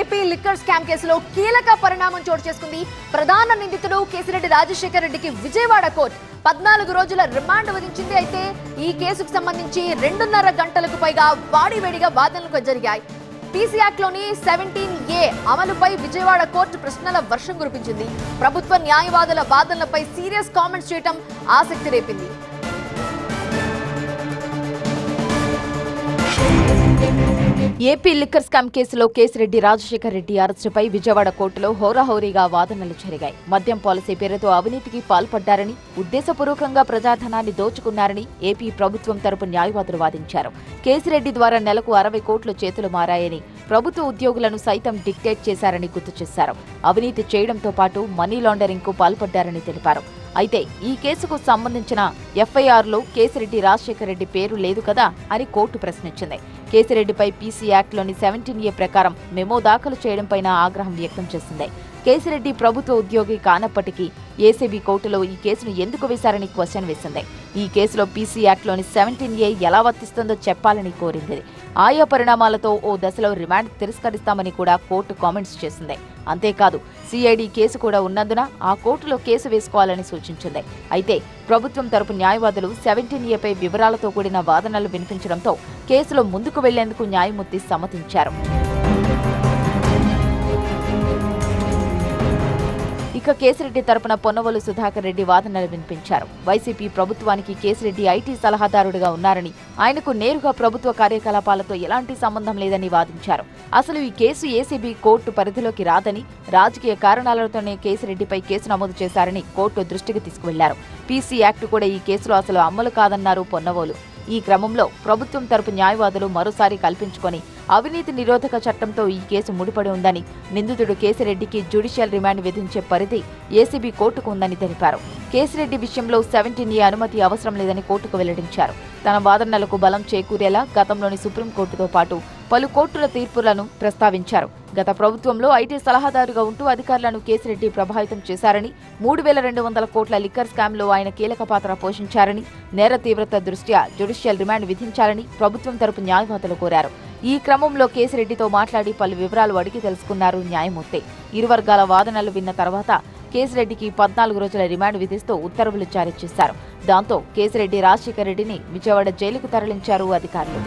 AP liquor scam కేసులో కీలక పరిణామం చోటు చేసుకుంది. ప్రధాన నిందితుడు కేసిరెడ్డి రాజశేఖర్ రెడ్డికి విజయవాడ కోర్టు పద్నాలుగు రోజుల రిమాండ్ విధించింది. అయితే ఈ కేసుకు సంబంధించి రెండున్నర గంటలకు పైగా వాడివేడిగా వాదనలు జరిగాయి పీసీ లోని సెవెంటీన్ ఏ అమలుపై విజయవాడ కోర్టు ప్రశ్నల వర్షం కురిపించింది. ప్రభుత్వ న్యాయవాదుల వాదనలపై సీరియస్ కామెంట్స్ చేయటం ఆసక్తి రేపింది. ఏపీ లిక్కర్ స్కామ్ కేసులో కేసిరెడ్డి రాజశేఖర్ రెడ్డి అరెస్టుపై విజయవాడ కోర్టులో హోరాహోరీగా వాదనలు జరిగాయి. మద్యం పాలసీ పేరుతో అవినీతికి పాల్పడ్డారని ఉద్దేశపూర్వకంగా ప్రజాధనాన్ని దోచుకున్నారని ఏపీ ప్రభుత్వం తరపు న్యాయవాదులు వాదించారు. కేసిరెడ్డి ద్వారా నెలకు అరవై కోట్లు చేతులు మారాయని ప్రభుత్వ ఉద్యోగులను సైతం డిక్టేట్ చేశారని గుర్తు చేశారు. అవినీతి చేయడంతో పాటు మనీ లాండరింగ్కు పాల్పడ్డారని తెలిపారు. అయితే ఈ కేసుకు సంబంధించిన ఎఫ్ఐఆర్లో కేసిరెడ్డి రాజశేఖర రెడ్డి పేరు లేదు కదా అని కోర్టు ప్రశ్నించింది. కేసిరెడ్డిపై పీసీ యాక్ట్లోని సెవెంటీన్ ఏ ప్రకారం మెమో దాఖలు చేయడంపైన ఆగ్రహం వ్యక్తం చేసింది. కేసిరెడ్డి ప్రభుత్వ ఉద్యోగి కానప్పటికీ ఏసీబీ కోర్టులో ఈ కేసును ఎందుకు వేశారని క్వశ్చన్ వేసింది. ఈ కేసులో పీసీ యాక్ట్లోని సెవెంటీన్ ఏ ఎలా వర్తిస్తుందో చెప్పాలని కోరింది. ఆయా పరిణామాలతో ఓ దశలో రిమాండ్ తిరస్కరిస్తామని కూడా కోర్టు కామెంట్స్ చేసింది. అంతేకాదు సిఐడి కేసు కూడా ఉన్నందున ఆ కోర్టులో కేసు వేసుకోవాలని సూచించింది. అయితే ప్రభుత్వం తరపు న్యాయవాదులు సెవెంటీన్ ఏపై వివరాలతో కూడిన వాదనలు వినిపించడంతో కేసులో ముందుకు వెళ్ళేందుకు న్యాయమూర్తి సమ్మతించారు. ఇక కేసిరెడ్డి తరపున పొన్నవలు సుధాకర్ రెడ్డి వాదనలు వినిపించారు. వైసీపీ ప్రభుత్వానికి కేసిరెడ్డి ఐటీ సలహాదారుడిగా ఉన్నారని ఆయనకు నేరుగా ప్రభుత్వ కార్యకలాపాలతో ఎలాంటి సంబంధం లేదని వాదించారు. అసలు ఈ కేసు ఏసీబీ కోర్టు పరిధిలోకి రాదని రాజకీయ కారణాలతోనే కేసిరెడ్డిపై కేసు నమోదు చేశారని కోర్టు దృష్టికి తీసుకువెళ్ళారు. పీసీ యాక్ట్ కూడా ఈ కేసులో అసలు అమలు కాదన్నారు పొన్నవోలు. ఈ క్రమంలో ప్రభుత్వం తరపు న్యాయవాదులు మరోసారి కల్పించుకొని అవినీతి నిరోధక చట్టంతో ఈ కేసు ముడిపడి ఉందని నిందితుడు కేసిరెడ్డికి జ్యుడిషియల్ రిమాండ్ విధించే పరిధి ఏసీబీ కోర్టుకు ఉందని తెలిపారు. కేసిరెడ్డి విషయంలో సెవెంటీన్ ఏ అనుమతి అవసరం లేదని కోర్టుకు వెల్లడించారు. తన వాదనలకు బలం చేకూరేలా గతంలోని సుప్రీంకోర్టుతో పాటు పలు కోర్టుల తీర్పులను ప్రస్తావించారు. గత ప్రభుత్వంలో ఐటీ సలహాదారుగా ఉంటూ అధికారులను కేసిరెడ్డి ప్రభావితం చేశారని మూడు వేల రెండు వందల కోట్ల లిక్కర్ స్కామ్లో ఆయన కీలక పాత్ర పోషించారని నేర తీవ్రత దృష్ట్యా జ్యుడిషియల్ రిమాండ్ విధించాలని ప్రభుత్వం తరపు న్యాయవాదులు కోరారు. ఈ క్రమంలో కేసిరెడ్డితో మాట్లాడి పలు వివరాలు అడిగి తెలుసుకున్నారు న్యాయమూర్తి. ఇరు వర్గాల వాదనలు విన్న తర్వాత కేసిరెడ్డికి పద్నాలుగు రోజుల రిమాండ్ విధిస్తూ ఉత్తర్వులు జారీ చేశారు. దాంతో కేసిరెడ్డి రాజశేఖర రెడ్డిని విజయవాడ జైలుకు తరలించారు అధికారులు.